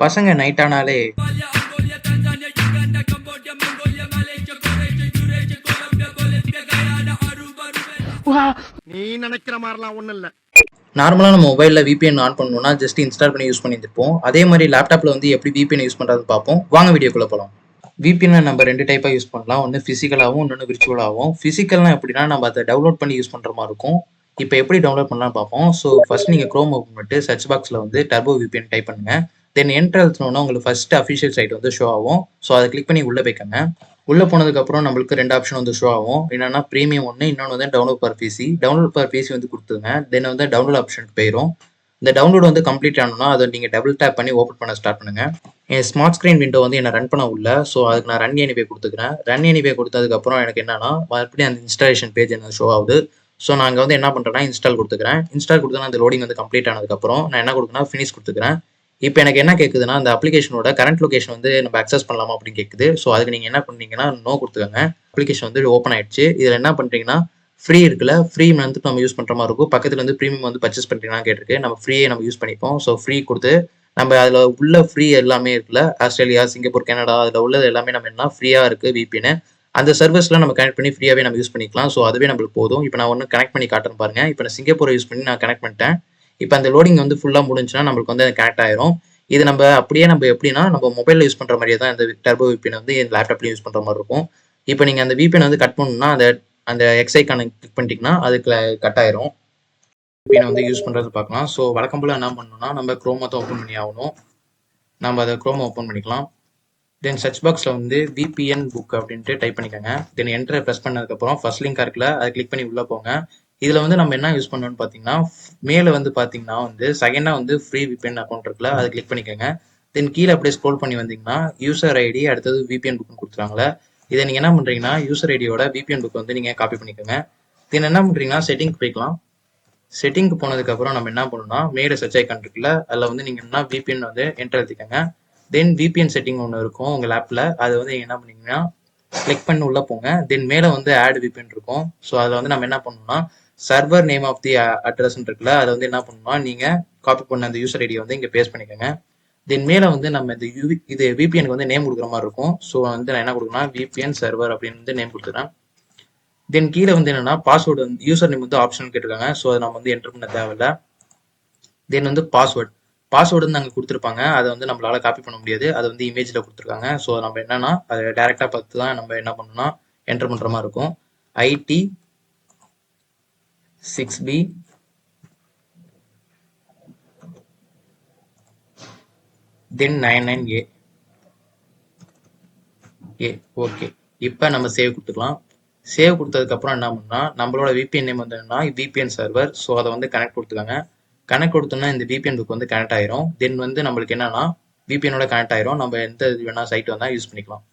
பசங்க நைட் ஆனாலே நீ நினைக்கிற மாதிரிலாம் ஒண்ணும் இல்ல. நார்மலாக நம்ம மொபைலில் VPN ஆன் பண்ணணும்னா ஜஸ்ட் இன்ஸ்டால் பண்ணி யூஸ் பண்ணியிருப்போம் அதே மாதிரி லேப்டாப்பில் வந்து எப்படி VPN யூஸ் பண்ணுறதுன்னு பார்ப்போம். வாங்க வீடியோக்குள்ளே போகலாம் VPN நம்ம ரெண்டு டைப்பாக யூஸ் பண்ணலாம். ஒன்று ஃபிசிக்கலாகவும் இன்னொன்று விர்ச்சுவலாகவும் ஃபிசிக்கல்னா எப்படின்னா நம்ம அதை டவுன்லோட் பண்ணி யூஸ் பண்ணுற மாதிரி இருக்கும். இப்போ எப்படி டவுன்லோட் பண்ணலாம்னு பார்ப்போம். ஸோ ஃபர்ஸ்ட் நீங்கள் க்ரோம் ஓப்பன் பண்ணிட்டு சர்ச் பாக்ஸில் வந்து டர்போ VPN டைப் பண்ணுங்க. தென் என்ட்ரு உங்களுக்கு ஃபர்ஸ்ட் அஃபிஷியல் சைட் வந்து ஷோ ஆகும். ஸோ அதை கிளிக் பண்ணி உள்ளே போய்க்கங்க. உள்ளே போனதுக்கப்புறம் நம்மளுக்கு ரெண்டு ஆப்ஷன் வந்து ஷோ ஆகும். என்னன்னா ப்ரீமியம் ஒன்று இன்னொன்று வந்து download for PC download for PC வந்து கொடுத்துங்க தென் வந்து டவுன்லோட் ஆப்ஷனுக்கு போயிடும் இந்த டவுன்லோட் வந்து கம்ப்ளீட் ஆனோம்னா அதை நீங்கள் டபுள் டேப் பண்ணி ஓப்பன் பண்ண ஸ்டார்ட் பண்ணுங்க. என் ஸ்மார்ட் ஸ்க்ரீன் விண்டோ வந்து என்ன ரன் பண்ண உள்ள. ஸோ அதுக்கு நான் ரன் எனிபே கொடுத்துக்கிறேன். ரன் எனிபே கொடுத்ததுக்கப்புறம் எனக்கு என்னன்னா மறுபடியும் அந்த இன்ஸ்டாலேஷன் பேஜ் எனக்கு ஷோ ஆகுது. ஸோ நான் அங்கே வந்து என்ன பண்ணுறேன்னா இன்ஸ்டால் கொடுத்துக்கிறேன். இன்ஸ்டால் கொடுத்தா அந்த லோடிங் வந்து கம்ப்ளீட் ஆனதுக்கப்புறம் நான் என்ன கொடுக்குறேன்னா ஃபினிஷ் கொடுத்துக்கிறேன். இப்போ எனக்கு என்ன கேட்குதுன்னா அந்த அப்ளிகேஷனோட கரண்ட் லொகேஷன் வந்து நம்ம அக்சஸ் பண்ணலாமா அப்படின்னு கேட்குது ஸோ அதுக்கு நீங்கள் என்ன பண்ணீங்கன்னா நோ கொடுத்துக்கோங்க. அப்ளிகேஷன் வந்து ஓப்பன் ஆயிடுச்சு. இதில் என்ன பண்ணுறீங்கன்னா ஃப்ரீ இருக்குல்ல ஃப்ரீ வந்து நம்ம யூஸ் பண்ணுற மாதிரி இருக்கும். பக்கத்தில் வந்து ப்ரீமியம் வந்து பர்ச்சேஸ் பண்ணுறீங்கன்னா கேட்டிருக்கு. நம்ம ஃப்ரீயே நம்ம யூஸ் பண்ணிப்போம். ஸோ ஃப்ரீ கொடுத்து நம்ம அதில் உள்ள ஃப்ரீ எல்லாமே இருக்குல்ல ஆஸ்திரேலியா சிங்கப்பூர் கனடா அதில் உள்ளது எல்லாமே நம்ம என்ன ஃப்ரீயாக இருக்குது VPN அந்த சர்வீஸ்லாம் நம்ம கனெக்ட் பண்ணி ஃப்ரீயாகவே நம்ம யூஸ் பண்ணிக்கலாம். ஸோ அதுவே நம்மளுக்கு போதும். இப்போ நான் ஒன்று கனெக்ட் பண்ணி காட்டுறேன் பாருங்கள் இப்போ நான் சிங்கப்பூரை யூஸ் பண்ணி நான் கனெக்ட் பண்ணிட்டேன். இப்போ அந்த லோடிங் வந்து ஃபுல்லாக முடிஞ்சுன்னா நம்மளுக்கு வந்து கனெக்ட் ஆயிரும். இது நம்ம அப்படியே நம்ம எப்படின்னா நம்ம மொபைலில் யூஸ் பண்ணுற மாதிரியே தான் இந்த டர்போ விபிஎன் வந்து இந்த லேப்டாப்பில் யூஸ் பண்ணுற மாதிரி இருக்கும். இப்போ நீங்கள் அந்த விபிஎன் வந்து கட் பண்ணணும்னா அந்த அந்த கணக்கு கிளிக் பண்ணிட்டீங்கன்னா அதுக்கு கட் ஆயிரும். விபிஎன் வந்து யூஸ் பண்ணுறது பார்க்கலாம். ஸோ வழக்கம் போல் என்ன பண்ணணும்னா நம்ம க்ரோமை தான் ஓப்பன் பண்ணி ஆகணும். நம்ம அதை க்ரோமை ஓப்பன் பண்ணிக்கலாம். தென் சர்ச் பாக்ஸில் வந்து விபிஎன் புக் அப்படின்ட்டு டைப் பண்ணிக்கோங்க. தென் என்ட்ரை ப்ரெஸ் பண்ணதுக்கப்புறம் ஃபர்ஸ்ட் லிங்க் இருக்குல்ல அதை கிளிக் பண்ணி உள்ளே போங்க. இதில் வந்து நம்ம என்ன யூஸ் பண்ணணும்னு பார்த்தீங்கன்னா மேலே வந்து பார்த்தீங்கன்னா வந்து செகண்டாக வந்து ஃப்ரீ விபிஎன் அக்கௌண்ட் இருக்குல்ல அதை கிளிக் பண்ணிக்கோங்க. தென் கீழே அப்படியே ஸ்க்ரோல் பண்ணி வந்தீங்கன்னா யூசர் ஐடி அடுத்தது விபிஎன் புக்னு கொடுத்துருவாங்களே இதை நீங்கள் என்ன பண்ணுறீங்கன்னா யூசர் ஐடியோட விபிஎன் புக் வந்து நீங்கள் காப்பி பண்ணிக்கோங்க. தென் என்ன பண்ணுறீங்கன்னா செட்டிங் போய்க்கலாம். செட்டிங்க்கு போனதுக்கப்புறம் நம்ம என்ன பண்ணணும்னா மேலே சர்ச் ஐக்கான் இருக்குல்ல அதில் வந்து நீங்கள் என்ன விபிஎன் வந்து என்டர் எழுதிக்கோங்க தென் விபிஎன் செட்டிங் ஒன்று இருக்கும் உங்கள் ஆப்பில் அதை வந்து நீங்கள் என்ன பண்ணீங்கன்னா கிளிக் பண்ணி உள்ளே போங்க. தென் மேலே வந்து ஆட் விபிஎன் இருக்கும். ஸோ அதில் வந்து நம்ம என்ன பண்ணணும்னா server name of the address இருக்குல்ல அதை வந்து என்ன பண்ணணும்னா நீங்கள் காப்பி பண்ண அந்த யூசர் ஐடியை வந்து இங்கே பேஸ்ட் பண்ணிக்கோங்க. தென் மேலே வந்து நம்ம இந்த யூ இது விபிஎனுக்கு வந்து நேம் கொடுக்குற மாதிரி இருக்கும். ஸோ வந்து நான் என்ன கொடுக்கணும் விபிஎன் சர்வர் அப்படின்னு வந்து நேம் கொடுத்துறேன் தென் கீழே வந்து என்னன்னா பாஸ்வேர்டு வந்து யூசர் நேம் வந்து ஆப்ஷன் கேட்டிருக்காங்க. ஸோ அதை நம்ம வந்து என்டர் பண்ண தேவையில்ல. தென் வந்து பாஸ்வேர்ட் பாஸ்வேர்டு வந்து அங்கே கொடுத்துருப்பாங்க. அதை வந்து நம்மளால காப்பி பண்ண முடியாது. அதை வந்து இமேஜில் கொடுத்துருக்காங்க. ஸோ நம்ம என்னன்னா அதை டேரெக்டாக பார்த்து தான் நம்ம என்ன பண்ணணும்னா என்டர் பண்ணுற மாதிரி இருக்கும். ID six B then nine nine A A okay இப்போ நம்ம சேவ் கொடுத்துக்கலாம். சேவ் கொடுத்ததுக்கப்புறம் என்ன பண்ணுன்னா நம்மளோட விபிஎன் நேம் வந்து என்னன்னா விபிஎன் சர்வர் ஸோ அதை வந்து கனெக்ட் கொடுத்துக்காங்க. கனெக்ட் கொடுத்தோம்னா இந்த விபிஎன் புக் வந்து கனெக்ட் ஆயிரும். தென் வந்து நம்மளுக்கு என்னன்னா விபிஎனோட கனெக்ட் ஆயிரும். நம்ம எந்த இது வேணா சைட் வந்தா யூஸ் பண்ணிக்கலாம்.